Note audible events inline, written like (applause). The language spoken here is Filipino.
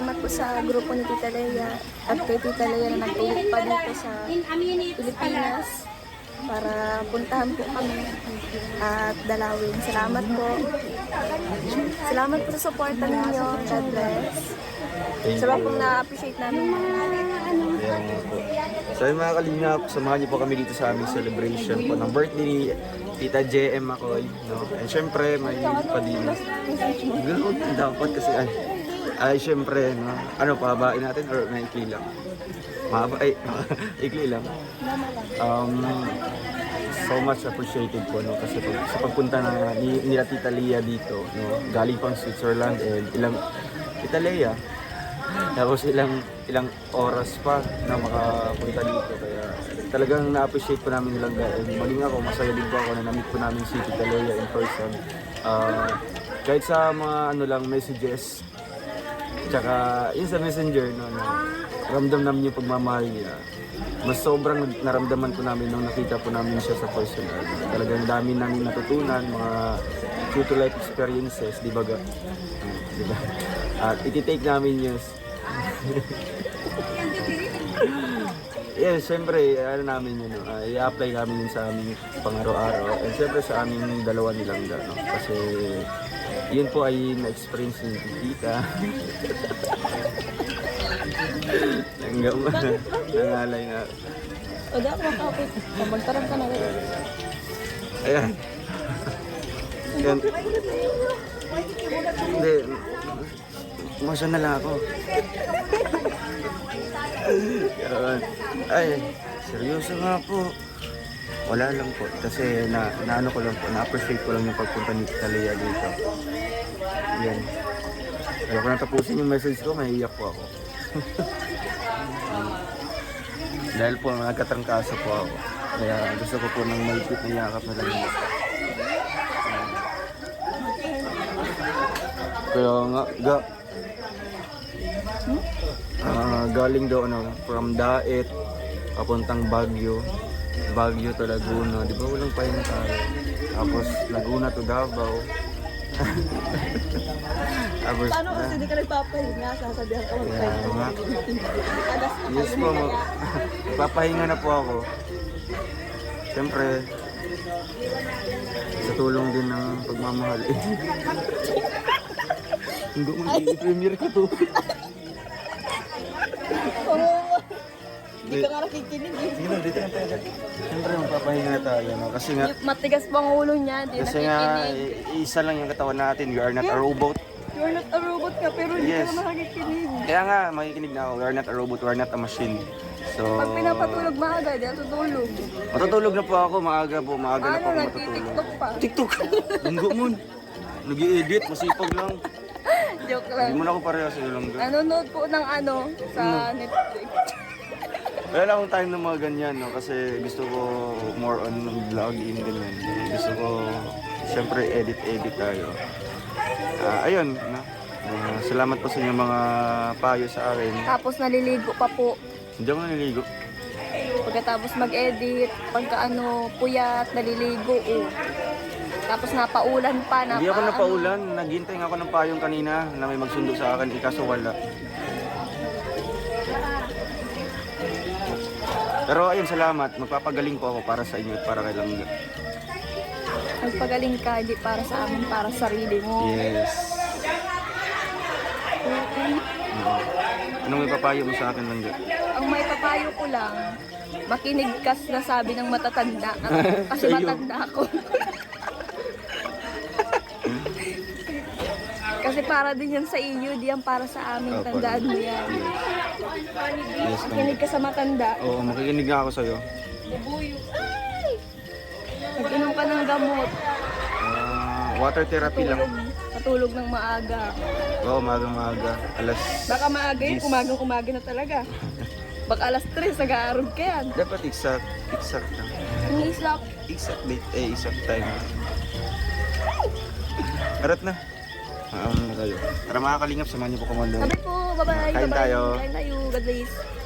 salamat po sa grupo ni Tita Leia at kay Tita Leia na nagtulog pa dito sa Pilipinas para puntahan po kami at dalawin. Salamat po. Salamat po sa suporta ninyo. God bless. Sarap pong na-appreciate namin. So yung mga kalingap, samahan niyo po kami dito sa aming celebration po ng birthday ni Tita JM Makoy. No? And syempre, may pa din. Ganoon dapat kasi ay, ay syempre, no? ano pa, bain natin or maikli lang? Mahaba, ay, (laughs) ikli lang. Um, so much appreciated po no kasi pag, sa pagpunta na ni, nila Tita Lia dito no galing pang Switzerland and ilang Tita Lia tapos ilang ilang oras pa na makapunta dito kaya talagang na-appreciate po namin nilang and maging ako masaya din po ako na na-meet po namin si Tita Lia in person Ah, kahit sa mga ano lang messages tsaka yun sa messenger no, no ramdam namin yung pagmamahal niya mas sobrang naramdaman po namin nung nakita po namin siya sa personal. Talagang dami namin natutunan, mga true life experiences, di ba ga? Di ba? At ititake namin yun. Yes, syempre, ano namin yun, ah, i-apply namin yun sa aming pang-araw-araw. And syempre sa aming dalawa nilang no? Kasi yun po ay na-experience ni Tita. (laughs) Hanggang nangalay na. O, di ako makakapit. Magtarang ka na rin. Ayan. Yan. Hindi. Emotion na lang ako. Ay, seryoso nga po. Wala lang po. Kasi na, naano ko lang po, na-appreciate ko lang yung pagpunta ni Talia dito. Yan. Ayaw ko na tapusin yung message ko, mahiiyak po ako. (laughs) Dahil po nagkatrangkaso po ako. Kaya gusto ko po ng malipit na yakap na lang. Kaya nga, ga, Ah, galing daw ano, from Daet, papuntang Baguio. Baguio to Laguna. Di ba walang pahinga tayo? Tapos Laguna to Davao. (laughs) Tapos, Paano kasi di ka nagpapahinga? Sasabihan ka Kaya nga. Alas ka Yes po, ma- (laughs) papahinga na po ako. Siyempre, sa tulong din ng pagmamahal. (laughs) Hindi mo i-premiere ko to. Hindi ka nga nakikinig eh. Sige lang, dito na tayo. Siyempre, magpapahinga na tayo. No? Kasi nga, Matigas pa ang ulo niya, di kasi nga, nakikinig. i- isa lang yung katawan natin. We are not a robot. You're not a robot ka, pero hindi Yes. ka naman nakikinig. Kaya nga, makikinig na ako. We are not a robot. We are not a machine. So, Pag pinapatulog maaga, di ako tutulog. matutulog na po ako. Maaga po. Maaga na Ano, po ako matutulog. nagtitiktok pa. TikTok. (laughs) Lunggo mo. Nag-i-edit, masipag lang. (laughs) Joke Hindi lang. mo na ako pareho sa lunggo. Nanonood po ng ano, sa Hmm. Netflix. Wala akong time ng mga ganyan, no? Kasi gusto ko more on vlogging, ganyan. Gusto ko, syempre, edit-edit tayo. Ah, ayun, no? Ah, salamat po sa inyong mga payo sa akin. Tapos naliligo pa po. Hindi ako naliligo. Pagkatapos mag-edit, pagka ano, puyat, naliligo. Oh. Tapos napaulan pa. Napa, Hindi ako napaulan. Naghintay nga ako ng payong kanina na may magsundo sa akin, ikaso wala. Pero ayun, salamat. Magpapagaling po ako para sa inyo at para kay Langga. Magpagaling ka, di para sa amin, para sa sarili mo. Yes. Okay. Anong may papayo mo sa akin, Langga? Ang may papayo ko lang, makinig ka sa sabi ng matatanda. (laughs) Kasi matanda ako. (laughs) Kasi para din yan sa iyo, di yan para sa amin. Opo. Tandaan mo yan. Yes. Makinig ka sa matanda. Oo, makikinig nga ako sa'yo. Mag-inom ka ng gamot. Ah, water therapy lang. Tulog. Patulog ng maaga. Oo, maga-maga. Alas... Baka maaga yun, Yes. kumagang-umaga na talaga. Baka alas 3, nag-aarog ka yan. Dapat exact, exact lang. Ang islap. Exact date, eh, exact time. Arat na. Um, tayo. Tara mga kalingap, samahan niyo po komando. Sabi po, bye-bye. Kain bye-bye. tayo. Kain tayo. God bless.